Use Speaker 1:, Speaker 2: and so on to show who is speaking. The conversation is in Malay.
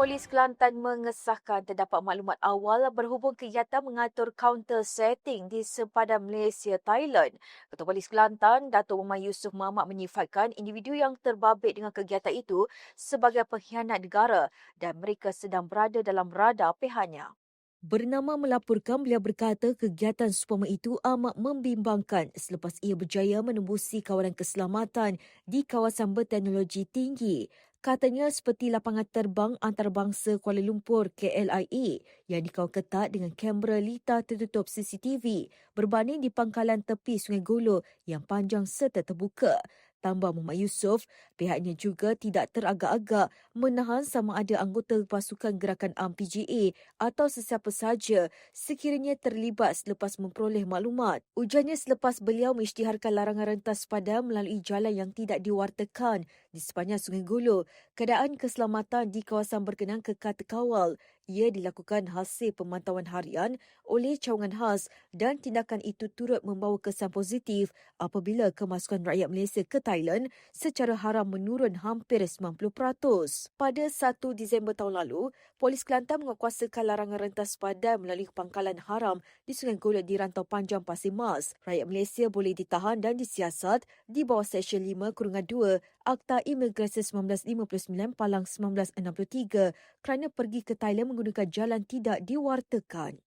Speaker 1: Polis Kelantan mengesahkan terdapat maklumat awal berhubung kegiatan mengatur counter setting di sepadan Malaysia, Thailand. Ketua Polis Kelantan, Datuk Umar Yusof Mamat menyifatkan individu yang terbabit dengan kegiatan itu sebagai pengkhianat negara dan mereka sedang berada dalam radar pihaknya. Bernama melaporkan beliau berkata kegiatan supama itu amat membimbangkan selepas ia berjaya menembusi kawalan keselamatan di kawasan berteknologi tinggi. Katanya seperti lapangan terbang antarabangsa Kuala Lumpur KLIA yang dikawal ketat dengan kamera lita tertutup CCTV berbanding di pangkalan tepi Sungai Golo yang panjang serta terbuka. Tambah Muhammad Yusof, pihaknya juga tidak teragak-agak menahan sama ada anggota pasukan gerakan ARM PGA atau sesiapa sahaja sekiranya terlibat selepas memperoleh maklumat. Ujarnya selepas beliau mengisytiharkan larangan rentas padam melalui jalan yang tidak diwartakan di sepanjang Sungai Golo, keadaan keselamatan di kawasan berkenaan kekal terkawal ia dilakukan hasil pemantauan harian oleh cawangan khas dan tindakan itu turut membawa kesan positif apabila kemasukan rakyat Malaysia ke Thailand secara haram menurun hampir 90%. Pada 1 Disember tahun lalu, Polis Kelantan menguatkuasakan larangan rentas padan melalui pangkalan haram di Sungai Golek di Rantau Panjang Pasir Mas. Rakyat Malaysia boleh ditahan dan disiasat di bawah Seksyen 5 Kurungan 2 Akta Imigrasi 1959 Palang 1963 kerana pergi ke Thailand menggunakan jalan tidak diwartakan.